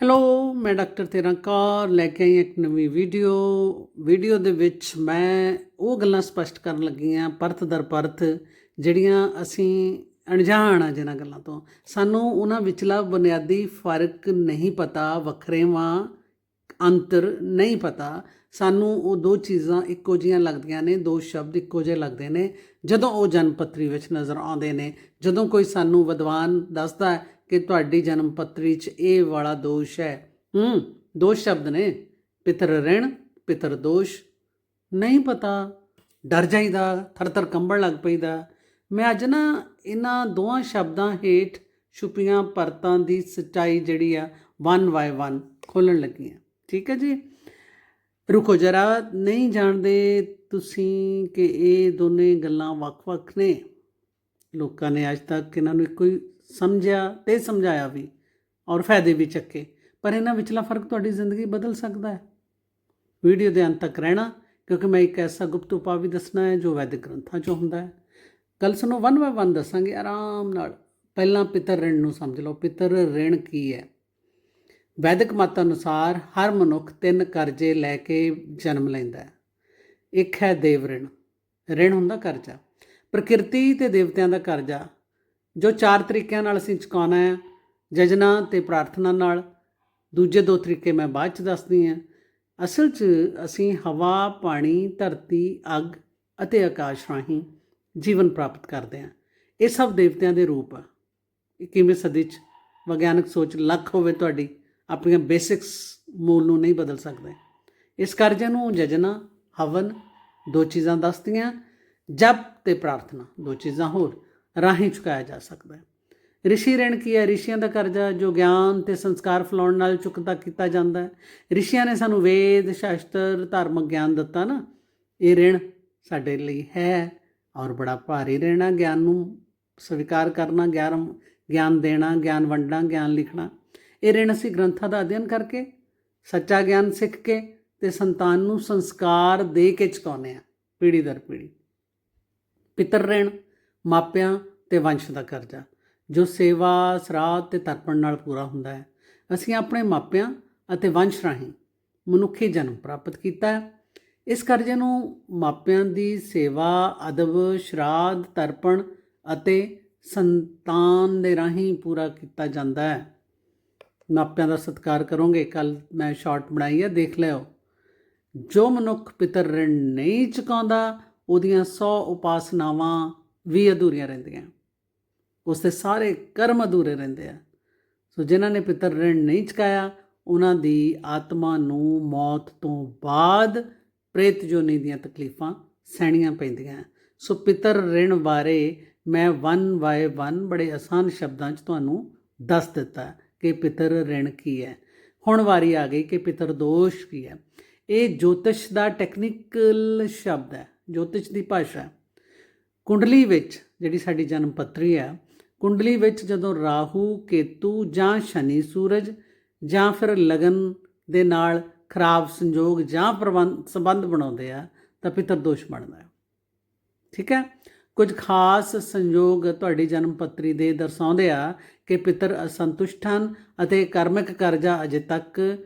Hello ਮੈਂ doctor ਤੇਰਾ ਕੌਰ। ਲੈ ਕੇ ਆਈ ਇੱਕ ਨਵੀਂ ਵੀਡੀਓ। ਵੀਡੀਓ ਦੇ ਵਿੱਚ ਮੈਂ ਉਹ ਗੱਲਾਂ ਸਪਸ਼ਟ ਕਰਨ ਲੱਗੀ ਹਾਂ, ਪਰਤ ਦਰ ਪਰਤ, ਜਿਹੜੀਆਂ ਅਸੀਂ ਅਣਜਾਣ ਆ ਜਿਹਨਾਂ ਗੱਲਾਂ ਤੋਂ। ਸਾਨੂੰ ਉਹਨਾਂ ਵਿਚਲਾ ਬੁਨਿਆਦੀ ਫ਼ਰਕ ਨਹੀਂ ਪਤਾ, ਵੱਖਰੇਵਾਂ ਅੰਤਰ ਨਹੀਂ ਪਤਾ। ਸਾਨੂੰ ਉਹ ਦੋ ਚੀਜ਼ਾਂ ਇੱਕੋ ਜਿਹੀਆਂ ਲੱਗਦੀਆਂ ਨੇ, ਦੋ ਸ਼ਬਦ ਇੱਕੋ ਜਿਹੇ ਲੱਗਦੇ ਨੇ। ਜਦੋਂ ਉਹ ਜਨਮ ਪੱਤਰੀ ਵਿੱਚ ਨਜ਼ਰ ਆਉਂਦੇ ਨੇ, ਜਦੋਂ ਕੋਈ ਸਾਨੂੰ ਵਿਦਵਾਨ ਦੱਸਦਾ ਕਿ ਤੁਹਾਡੀ ਜਨਮ ਪੱਤਰੀ 'ਚ ਇਹ ਵਾਲਾ ਦੋਸ਼ ਹੈ। ਹੂੰ ਦੋ ਸ਼ਬਦ ਨੇ। ਪਿਤਰ ਰਿਣ, ਪਿਤਰ ਦੋਸ਼। ਨਹੀਂ ਪਤਾ। ਡਰ ਜਾਈਦਾ, ਥਰ-ਥਰ ਕੰਬਣ ਲੱਗ ਪਈਦਾ। ਮੈਂ ਅੱਜ ਨਾ ਇਹਨਾਂ ਦੋਹਾਂ ਸ਼ਬਦਾਂ ਹੇਠ ਛੁਪੀਆਂ ਪਰਤਾਂ ਦੀ ਸਚਾਈ ਜਿਹੜੀ ਆ ਵਨ ਬਾਏ ਵਨ ਖੋਲਣ ਲੱਗੀ ਆ ਠੀਕ ਹੈ ਜੀ? ਰੁਕੋ ਜਰਾ, ਨਹੀਂ ਜਾਣਦੇ ਤੁਸੀਂ ਕਿ ਇਹ ਦੋਨੇ ਗੱਲਾਂ ਵੱਖ-ਵੱਖ ਨੇ? ਲੋਕਾਂ ਨੇ ਅੱਜ ਤੱਕ ਇਹਨਾਂ ਨੂੰ ਇੱਕੋ ਹੀ ਸਮਝਿਆ ਤੇ ਸਮਝਾਇਆ ਵੀ ਔਰ ਫਾਇਦੇ ਵੀ ਚੱਕੇ। ਪਰ ਇਹਨਾਂ ਵਿਚਲਾ ਫ਼ਰਕ ਤੁਹਾਡੀ ਜ਼ਿੰਦਗੀ ਬਦਲ ਸਕਦਾ ਹੈ। ਵੀਡੀਓ ਦੇ ਅੰਤ ਤੱਕ ਰਹਿਣਾ, ਕਿਉਂਕਿ ਮੈਂ ਇੱਕ ਐਸਾ ਗੁਪਤ ਉਪਾਅ ਵੀ ਦੱਸਣਾ ਹੈ ਜੋ ਵੈਦਿਕ ਗ੍ਰੰਥਾਂ 'ਚੋਂ ਹੁੰਦਾ ਹੈ। ਗੱਲ ਸੁਣੋ, ਵਨ ਬਾਏ ਵਨ ਦੱਸਾਂਗੇ ਆਰਾਮ ਨਾਲ। ਪਹਿਲਾਂ ਪਿਤਰ ਰਿਣ ਨੂੰ ਸਮਝ ਲਓ, ਪਿਤਰ ਰਿਣ ਕੀ ਹੈ? ਵੈਦਿਕ ਮਤ ਅਨੁਸਾਰ ਹਰ ਮਨੁੱਖ ਤਿੰਨ ਕਰਜ਼ੇ ਲੈ ਕੇ ਜਨਮ ਲੈਂਦਾ ਹੈ। ਇੱਕ ਹੈ ਦੇਵ ਰਿਣ ਰਿਣ ਹੁੰਦਾ ਕਰਜ਼ਾ। ਪ੍ਰਕਿਰਤੀ ਤੇ ਦੇਵਤਿਆਂ ਦਾ ਕਰਜ਼ਾ। ਜੋ ਚਾਰ ਤਰੀਕਿਆਂ ਨਾਲ ਅਸੀਂ ਚੁਕਾਉਣਾ ਹੈ, ਜਜਨਾ ਤੇ ਪ੍ਰਾਰਥਨਾ ਨਾਲ। ਦੂਜੇ ਦੋ ਤਰੀਕੇ ਮੈਂ ਬਾਅਦ ਚ ਦੱਸਦੀ ਹਾਂ। ਅਸਲ 'ਚ ਅਸੀਂ ਹਵਾ, ਪਾਣੀ, ਧਰਤੀ, ਅੱਗ ਅਤੇ ਆਕਾਸ਼ ਰਾਹੀਂ ਜੀਵਨ ਪ੍ਰਾਪਤ ਕਰਦੇ ਹਾਂ। ਇਹ ਸਭ ਦੇਵਤਿਆਂ ਦੇ ਰੂਪ ਆ। 21ਵੀਂ ਸਦੀ 'ਚ ਵਿਗਿਆਨਕ ਸੋਚ ਲੱਖ ਹੋਵੇ ਤੁਹਾਡੀ, ਆਪਣੀਆਂ ਬੇਸਿਕਸ ਮੂਲ ਨੂੰ ਨਹੀਂ ਬਦਲ ਸਕਦੇ। ਇਸ ਕਰਜ਼ੇ ਨੂੰ ਜਜਨਾ, ਹਵਨ ਦੋ ਚੀਜ਼ਾਂ ਦੱਸਦੀਆਂ, ਜਪ ਤੇ ਪ੍ਰਾਰਥਨਾ ਦੋ ਚੀਜ਼ਾਂ ਹੋਰ। ਰਾਹੀਂ ਚੁਕਾਇਆ ਜਾ ਸਕਦਾ ਹੈ। ਰਿਸ਼ੀ ਰਣ ਕੀ ਹੈ? ਰਿਸ਼ੀਆਂ ਦਾ ਕਰਜ਼ਾ ਜੋ ਗਿਆਨ ਤੇ ਸੰਸਕਾਰ ਫਲਾਉਣ ਨਾਲ ਚੁੱਕਦਾ ਕੀਤਾ ਜਾਂਦਾ ਹੈ। ਰਿਸ਼ੀਆਂ ਨੇ ਸਾਨੂੰ ਵੇਦ, ਸ਼ਾਸਤਰ ਧਾਰਮਿਕ ਗਿਆਨ ਦਿੱਤਾ ਨਾ। ਇਹ ਰਿਣ ਸਾਡੇ ਲਈ ਹੈ ਔਰ ਬੜਾ ਭਾਰੀ ਰਹਿਣਾ ਗਿਆਨ ਨੂੰ ਸਵੀਕਾਰ ਕਰਨਾ, ਗਿਆਨ ਗਿਆਨ ਦੇਣਾ, ਗਿਆਨ ਵੰਡਣਾ, ਗਿਆਨ ਲਿਖਣਾ। ਇਹ ਰਿਣ ਅਸੀਂ ਗ੍ਰੰਥਾਂ ਦਾ ਅਧਿਐਨ ਕਰਕੇ, ਸੱਚਾ ਗਿਆਨ ਸਿੱਖ ਕੇ ਤੇ ਸੰਤਾਨ ਨੂੰ ਸੰਸਕਾਰ ਦੇ ਕੇ ਚੁਕਾਉਂਦੇ ਆ ਪੀੜੀ ਦਰ ਪੀੜੀ ਪਿਤਰ ਰਿਣ ਮਾਪਿਆਂ ਤੇ ਵੰਸ਼ ਦਾ ਕਰਜ਼ਾ, ਜੋ ਸੇਵਾ, ਸਰਾਧ ਤੇ ਤਰਪਣ ਨਾਲ ਪੂਰਾ ਹੁੰਦਾ ਹੈ। ਅਸੀਂ ਆਪਣੇ ਮਾਪਿਆਂ ਅਤੇ ਵੰਸ਼ ਰਾਹੀਂ ਮਨੁੱਖੀ ਜਨਮ ਪ੍ਰਾਪਤ ਕੀਤਾ ਹੈ। ਇਸ ਕਰਜ਼ੇ ਨੂੰ ਮਾਪਿਆਂ ਦੀ ਸੇਵਾ, ਅਦਬ, ਸ਼ਰਾਧ, ਤਰਪਣ ਅਤੇ ਸੰਤਾਨ ਦੇ ਰਾਹੀਂ ਪੂਰਾ ਕੀਤਾ ਜਾਂਦਾ ਹੈ। ਮਾਪਿਆਂ ਦਾ ਸਤਿਕਾਰ ਕਰੋਗੇ। ਕੱਲ ਮੈਂ ਸ਼ਾਰਟ ਬਣਾਈ ਹੈ, ਦੇਖ ਲਿਓ। ਜੋ ਮਨੁੱਖ ਪਿਤਰ ਰਿਣ ਨਹੀਂ ਚੁਕਾਉਂਦਾ, ਉਹਦੀਆਂ 100 ਉਪਾਸਨਾਵਾਂ ਵੀ ਅਧੂਰੀਆਂ ਰਹਿੰਦੀਆਂ। ਉਸ ਦੇ ਸਾਰੇ ਕਰਮ ਅਧੂਰੇ ਰਹਿੰਦੇ ਆ। ਸੋ ਜਿਨ੍ਹਾਂ ਨੇ ਪਿਤਰ ਰਿਣ ਨਹੀਂ ਚੁਕਾਇਆ, ਉਹਨਾਂ ਦੀ ਆਤਮਾ ਨੂੰ ਮੌਤ ਤੋਂ ਬਾਅਦ ਪ੍ਰੇਤ ਜੋਨੀ ਦੀਆਂ ਤਕਲੀਫਾਂ ਸਹਿਣੀਆਂ ਪੈਂਦੀਆਂ ਸੋ ਪਿੱਤਰ ਰਿਣ ਬਾਰੇ ਮੈਂ ਵਨ ਬਾਏ ਵਨ ਬੜੇ ਆਸਾਨ ਸ਼ਬਦਾਂ 'ਚ ਤੁਹਾਨੂੰ ਦੱਸ ਦਿੱਤਾ ਕਿ ਪਿੱਤਰ ਰਿਣ ਕੀ ਹੈ। ਹੁਣ ਵਾਰੀ ਆ ਗਈ ਕਿ ਪਿਤਰ ਦੋਸ਼ ਕੀ ਹੈ। ਇਹ ਜੋਤਿਸ਼ ਦਾ ਟੈਕਨੀਕਲ ਸ਼ਬਦ ਹੈ। ਜੋਤਿਸ਼ ਦੀ ਭਾਸ਼ਾ। ਕੁੰਡਲੀ ਵਿੱਚ, ਜਿਹੜੀ ਸਾਡੀ ਜਨਮ ਪੱਤਰੀ ਆ ਕੁੰਡਲੀ ਵਿੱਚ ਜਦੋਂ ਰਾਹੂ, ਕੇਤੂ ਜਾਂ ਸ਼ਨੀ ਸੂਰਜ ਜਾਂ ਫਿਰ ਲਗਨ ਦੇ ਨਾਲ ਖਰਾਬ ਸੰਜੋਗ ਜਾਂ ਪ੍ਰਬੰਧ, ਸੰਬੰਧ ਬਣਾਉਂਦੇ ਆ, ਤਾਂ ਪਿਤਰ ਦੋਸ਼ ਬਣਦਾ ਹੈ। ਠੀਕ ਹੈ? ਕੁਝ ਖਾਸ ਸੰਯੋਗ ਤੁਹਾਡੀ ਜਨਮ ਪੱਤਰੀ ਦੇ ਦਰਸਾਉਂਦੇ ਆ ਕਿ ਪਿਤਰ ਅਸੰਤੁਸ਼ਟ ਹਨ ਅਤੇ ਕਰਮਿਕ ਕਰਜ਼ਾ ਅਜੇ ਤੱਕ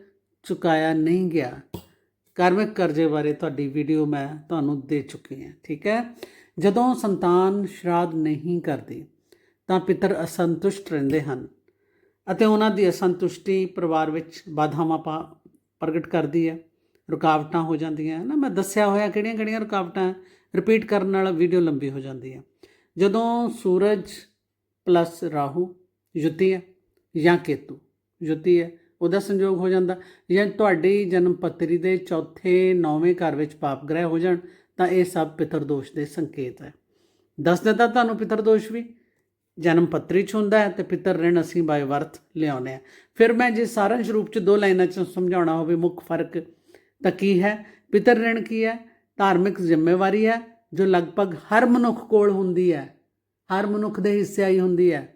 ਚੁਕਾਇਆ ਨਹੀਂ ਗਿਆ। ਕਰਮਿਕ ਕਰਜ਼ੇ ਬਾਰੇ ਤੁਹਾਡੀ ਵੀਡੀਓ ਮੈਂ ਤੁਹਾਨੂੰ ਦੇ ਚੁੱਕੀ ਹਾਂ। ਠੀਕ ਹੈ? ਜਦੋਂ ਸੰਤਾਨ ਸ਼ਰਾਧ ਨਹੀਂ ਕਰਦੀ, ਤਾਂ ਪਿਤਰ ਅਸੰਤੁਸ਼ਟ ਰਹਿੰਦੇ ਹਨ ਅਤੇ ਉਹਨਾਂ ਦੀ ਅਸੰਤੁਸ਼ਟੀ ਪਰਿਵਾਰ ਵਿੱਚ ਬਾਧਾਵਾਂ ਪਾ ਪ੍ਰਗਟ ਕਰਦੀ ਹੈ, ਰੁਕਾਵਟਾਂ ਹੋ ਜਾਂਦੀਆਂ ਨਾ। ਮੈਂ ਦੱਸਿਆ ਹੋਇਆ ਕਿਹੜੀਆਂ-ਕਿਹੜੀਆਂ ਰੁਕਾਵਟਾਂ ਰਿਪੀਟ ਕਰਨ ਨਾਲ ਵੀਡੀਓ ਲੰਬੀ ਹੋ ਜਾਂਦੀ ਹੈ। ਜਦੋਂ ਸੂਰਜ ਪਲੱਸ ਰਾਹੂ ਯੁਤੀ ਹੈ ਜਾਂ ਕੇਤੂ ਯੁਤੀ ਹੈ, ਉਹਦਾ ਸੰਯੋਗ ਹੋ ਜਾਂਦਾ ਜਾਂ ਤੁਹਾਡੀ ਜਨਮ ਪੱਤਰੀ ਦੇ ਚੌਥੇ, ਨੌਵੇਂ ਘਰ ਵਿੱਚ ਪਾਪ ਗ੍ਰਹਿ ਹੋ ਜਾਣ ਤਾਂ ਇਹ ਸਭ ਪਿਤਰ ਦੋਸ਼ ਦੇ ਸੰਕੇਤ ਹੈ। ਦੱਸ ਦਿੱਤਾ ਤੁਹਾਨੂੰ ਪਿਤਰ ਦੋਸ਼ ਵੀ? ਜਨਮ ਪੱਤਰੀ ਚ ਹੁੰਦਾ ਹੈ ਤੇ ਪਿਤਰ ਰਿਣ ਅਸੀਂ ਬਾਈ ਵਰਤ ਲਿਆਉਨੇ ਆ ਫਿਰ ਮੈਂ ਜੇ ਸਾਰੰਸ਼ ਰੂਪ ਚ ਦੋ ਲਾਈਨਾਂ ਚ ਸਮਝਾਉਣਾ ਹੋਵੇ ਮੁੱਖ ਫ਼ਰਕ ਤਾਂ ਕੀ ਹੈ? ਪਿਤਰ ਰਿਣ ਕੀ ਹੈ? ਧਾਰਮਿਕ ਜ਼ਿੰਮੇਵਾਰੀ ਹੈ, ਜੋ ਲਗਭਗ ਹਰ ਮਨੁੱਖ ਕੋਲ ਹੁੰਦੀ ਹੈ, ਹਰ ਮਨੁੱਖ ਦੇ ਹਿੱਸੇ ਆਈ ਹੁੰਦੀ ਹੈ।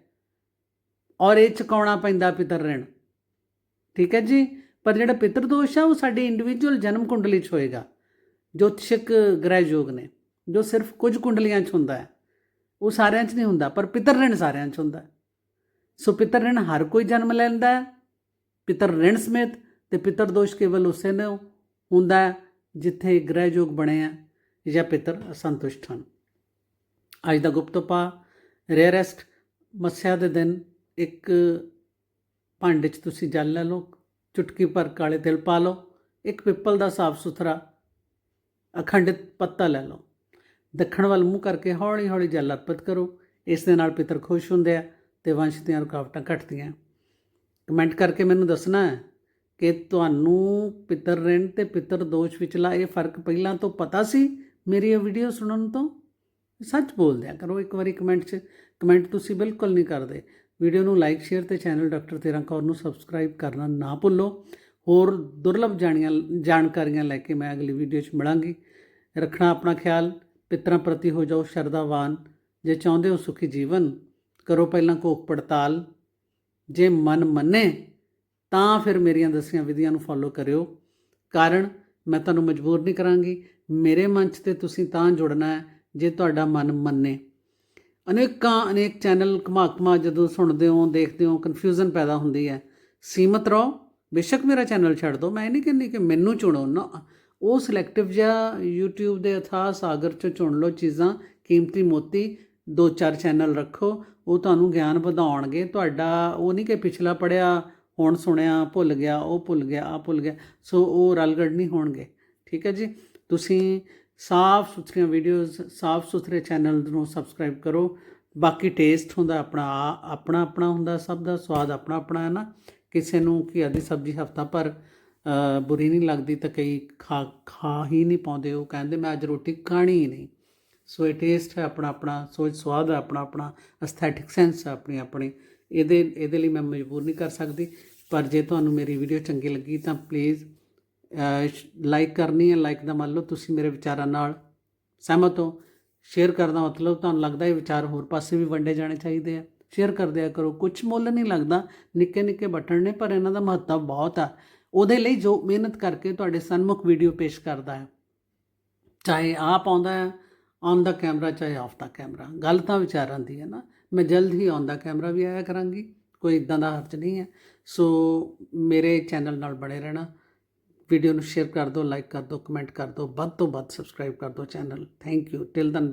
ਔਰ ਇਹ ਚੁਕਾਉਣਾ ਪੈਂਦਾ ਪਿਤਰ ਰਿਣ। ਠੀਕ ਹੈ ਜੀ? ਪਰ ਜਿਹੜਾ ਪਿਤਰ ਦੋਸ਼ ਆ, ਉਹ ਸਾਡੀ ਇੰਡੀਵਿਜੂਅਲ ਜਨਮ ਕੁੰਡਲੀ 'ਚ ਹੋਏਗਾ। ਜੋਤਿਸ਼ਕ ਗ੍ਰਹਿ ਯੋਗ ਨੇ, ਜੋ ਸਿਰਫ ਕੁਝ ਕੁੰਡਲੀਆਂ 'ਚ ਹੁੰਦਾ ਹੈ, ਉਹ ਸਾਰਿਆਂ 'ਚ ਨਹੀਂ ਹੁੰਦਾ, ਪਰ ਪਿਤਰ ਰਿਣ ਸਾਰਿਆਂ 'ਚ ਹੁੰਦਾ ਸੋ ਪਿਤਰ ਰਿਣ ਹਰ ਕੋਈ ਜਨਮ ਲੈਂਦਾ ਹੈ, ਪਿਤਰ ਰਿਣ ਸਮੇਤ ਤੇ ਪਿਤਰ ਦੋਸ਼ ਕੇਵਲ ਉਸੇ ਨੂੰ ਹੁੰਦਾ ਹੈ ਜਿੱਥੇ ਗ੍ਰਹਿ ਯੋਗ ਬਣੇ ਆ ਜਾਂ ਪਿਤਰ ਅਸੰਤੁਸ਼ਟ ਹਨ। ਅੱਜ ਦਾ ਗੁਪਤ ਉਪਾਅ ਰੇਅਰੈਸਟ ਮੱਸਿਆ ਦੇ ਦਿਨ ਇੱਕ ਭਾਂਡੇ 'ਚ ਤੁਸੀਂ ਜਲ ਲੈ ਲਓ, ਚੁਟਕੀ ਭਰ ਕਾਲੇ ਤਿਲ ਪਾ ਲਓ, ਇੱਕ ਪਿੱਪਲ ਦਾ ਸਾਫ਼ ਸੁਥਰਾ ਅਖੰਡਿਤ ਪੱਤਾ ਲੈ ਲਓ। ਦੱਖਣ ਵੱਲ ਮੂੰਹ ਕਰਕੇ ਹੌਲੀ ਹੌਲੀ ਜਲ ਅਰਪਿਤ ਕਰੋ। ਇਸ ਦੇ ਨਾਲ ਪਿਤਰ ਖੁਸ਼ ਹੁੰਦੇ ਆ ਤੇ ਵੰਸ਼ ਦੀਆਂ ਰੁਕਾਵਟਾਂ ਘਟਦੀਆਂ। ਕਮੈਂਟ ਕਰਕੇ ਮੈਨੂੰ ਦੱਸਣਾ ਹੈ ਕਿ ਤੁਹਾਨੂੰ ਪਿਤਰ ਰਿਣ ਤੇ ਪਿਤਰ ਦੋਸ਼ ਵਿਚਲਾ ਇਹ ਫ਼ਰਕ ਪਹਿਲਾਂ ਤੋਂ ਪਤਾ ਸੀ ਮੇਰੀ ਇਹ ਵੀਡੀਓ ਸੁਣਨ ਤੋਂ? ਸੱਚ ਬੋਲ ਦਿਆ ਕਰੋ ਇੱਕ ਵਾਰੀ ਕਮੈਂਟ 'ਚ। ਕਮੈਂਟ ਤੁਸੀਂ ਬਿਲਕੁਲ ਨਹੀਂ ਕਰਦੇ। ਵੀਡੀਓ ਨੂੰ ਲਾਈਕ, ਸ਼ੇਅਰ ਤੇ ਚੈਨਲ ਡਾਕਟਰ ਤੇਰਾ ਕੌਰ ਨੂੰ ਸਬਸਕ੍ਰਾਈਬ ਕਰਨਾ ਨਾ ਭੁੱਲੋ। ਹੋਰ ਦੁਰਲਭ ਜਾਣੀਆਂ, ਜਾਣਕਾਰੀਆਂ ਲੈ ਕੇ ਮੈਂ ਅਗਲੀ ਵੀਡੀਓ 'ਚ ਮਿਲਾਂਗੀ। ਰੱਖਣਾ ਆਪਣਾ ਖਿਆਲ, ਪਿਤਰਾਂ ਪ੍ਰਤੀ ਹੋ ਜਾਓ ਸ਼ਰਧਾਵਾਨ। ਜੇ ਚਾਹੁੰਦੇ ਹੋ ਸੁਖੀ ਜੀਵਨ, ਕਰੋ ਪਹਿਲਾਂ ਕੋਖ ਪੜਤਾਲ। ਜੇ ਮਨ ਮੰਨੇ, ਤਾਂ ਫਿਰ ਮੇਰੀਆਂ ਦੱਸੀਆਂ ਵਿਧੀਆਂ ਨੂੰ ਫੋਲੋ ਕਰਿਓ। ਕਾਰਨ, ਮੈਂ ਤੁਹਾਨੂੰ ਮਜਬੂਰ ਨਹੀਂ ਕਰਾਂਗੀ। ਮੇਰੇ ਮੰਚ ਤੇ ਤੁਸੀਂ ਤਾਂ ਜੁੜਨਾ ਹੈ, ਜੇ ਤੁਹਾਡਾ ਮਨ ਮੰਨੇ। ਅਨੇਕਾਂ, ਅਨੇਕ ਚੈਨਲ ਘੁਮਾ ਘੁਮਾ ਜਦੋਂ ਸੁਣਦੇ ਹੋ, ਦੇਖਦੇ ਹੋ ਕਨਫਿਊਜ਼ਨ ਪੈਦਾ ਹੁੰਦੀ ਹੈ। ਸੀਮਤ ਰਹੋ। ਬੇਸ਼ੱਕ ਮੇਰਾ ਚੈਨਲ ਛੱਡ ਦਿਓ ਮੈਂ ਇਹ ਨਹੀਂ ਕਹਿੰਦੀ ਕਿ ਮੈਨੂੰ ਚੁਣੋ, ਨਾ। ਉਹ ਸਿਲੈਕਟਿਵ ਜਿਹਾ YouTube ਦੇ ਅਥਾਹ ਸਾਗਰ ਚੋਂ ਚੁਣ ਲਓ ਚੀਜ਼ਾਂ, ਕੀਮਤੀ ਮੋਤੀ, ਦੋ ਚਾਰ ਚੈਨਲ ਰੱਖੋ, ਉਹ ਤੁਹਾਨੂੰ ਗਿਆਨ ਵਧਾਉਣਗੇ। ਤੁਹਾਡਾ ਉਹ ਨਹੀਂ ਕਿ ਪਿਛਲਾ ਪੜਿਆ ਹੁਣ ਸੁਣਿਆ, ਭੁੱਲ ਗਿਆ, ਉਹ ਭੁੱਲ ਗਿਆ ਆ ਭੁੱਲ ਗਿਆ, ਸੋ ਉਹ ਰਲਗੜ ਨਹੀਂ ਹੋਣਗੇ। ਠੀਕ ਹੈ ਜੀ? ਤੁਸੀਂ ਸਾਫ਼ ਸੁਥਰੀਆਂ ਵੀਡੀਓਜ਼ ਸਾਫ਼ ਸੁਥਰੇ ਚੈਨਲ ਨੂੰ ਸਬਸਕ੍ਰਾਈਬ ਕਰੋ। ਬਾਕੀ ਟੇਸਟ ਹੁੰਦਾ ਆਪਣਾ ਆਪਣਾ ਆਪਣਾ ਹੁੰਦਾ, ਸਭ ਦਾ ਸਵਾਦ ਆਪਣਾ ਆਪਣਾ ਹੈ ਨਾ। ਕਿਸੇ ਨੂੰ ਘੀਆ ਦੀ ਸਬਜ਼ੀ ਹਫਤਾ ਪਰ ਬੁਰੀ ਨਹੀਂ ਲੱਗਦੀ ਤਾਂ ਕਈ ਖਾ ਖਾ ਹੀ ਨਹੀਂ ਪਾਉਂਦੇ। ਉਹ ਕਹਿੰਦੇ, ਮੈਂ ਅੱਜ ਰੋਟੀ ਖਾਣੀ ਹੀ ਨਹੀਂ। ਸੋ ਇਹ ਟੇਸਟ ਹੈ ਆਪਣਾ ਆਪਣਾ ਸੋਚ ਸਵਾਦ ਹੈ ਆਪਣਾ ਆਪਣਾ ਐਸਥੈਟਿਕ ਸੈਂਸ ਹੈ ਆਪਣੀ ਆਪਣੀ। ਇਹਦੇ ਇਹਦੇ ਲਈ ਮੈਂ ਮਜਬੂਰ ਨਹੀਂ ਕਰ ਸਕਦੀ। ਪਰ ਜੇ ਤੁਹਾਨੂੰ ਮੇਰੀ ਵੀਡੀਓ ਚੰਗੀ ਲੱਗੀ ਤਾਂ ਪਲੀਜ਼ ਲਾਈਕ ਕਰਨੀ ਹੈ। ਲਾਈਕ ਦਾ ਮੰਨ ਲਓ ਤੁਸੀਂ ਮੇਰੇ ਵਿਚਾਰਾਂ ਨਾਲ ਸਹਿਮਤ ਹੋ। ਸ਼ੇਅਰ ਕਰਦਾ ਮਤਲਬ ਤੁਹਾਨੂੰ ਲੱਗਦਾ ਇਹ ਵਿਚਾਰ ਹੋਰ ਪਾਸੇ ਵੀ ਵੰਡੇ ਜਾਣੇ ਚਾਹੀਦੇ ਆ। ਸ਼ੇਅਰ ਕਰ ਦਿਆ ਕਰੋ। ਕੁਝ ਮੁੱਲ ਨਹੀਂ ਲੱਗਦਾ। ਨਿੱਕੇ ਨਿੱਕੇ ਬਟਨ ਨੇ, ਪਰ ਇਹਨਾਂ ਦਾ ਮਹੱਤਵ ਬਹੁਤ ਆ। ਉਹਦੇ ਲਈ ਜੋ ਮਿਹਨਤ ਕਰਕੇ ਤੁਹਾਡੇ ਸਨਮੁਖ ਵੀਡੀਓ ਪੇਸ਼ ਕਰਦਾ ਹੈ। ਚਾਹੇ ਆਪ ਆਉਂਦਾ ਹੈ ਔਨ ਦਾ ਕੈਮਰਾ, ਚਾਹੇ ਆਫ ਦਾ ਕੈਮਰਾ। ਗੱਲ ਤਾਂ ਵਿਚਾਰਾਂ ਦੀ ਹੈ ਨਾ। ਮੈਂ ਜਲਦ ਹੀ ਔਨ ਦਾ ਕੈਮਰਾ ਵੀ ਆਇਆ ਕਰਾਂਗੀ। ਕੋਈ ਇਦਾਂ ਦਾ ਹਰਜ ਨਹੀਂ ਹੈ। ਸੋ ਮੇਰੇ ਚੈਨਲ ਨਾਲ ਬਣੇ ਰਹਿਣਾ। ਵੀਡੀਓ ਨੂੰ ਸ਼ੇਅਰ ਕਰ ਦਿਓ ਲਾਈਕ ਕਰ ਦਿਓ ਕਮੈਂਟ ਕਰ ਦਿਓ। ਵੱਧ ਤੋਂ ਵੱਧ ਸਬਸਕ੍ਰਾਈਬ ਕਰ ਦਿਓ channel. Thank you till then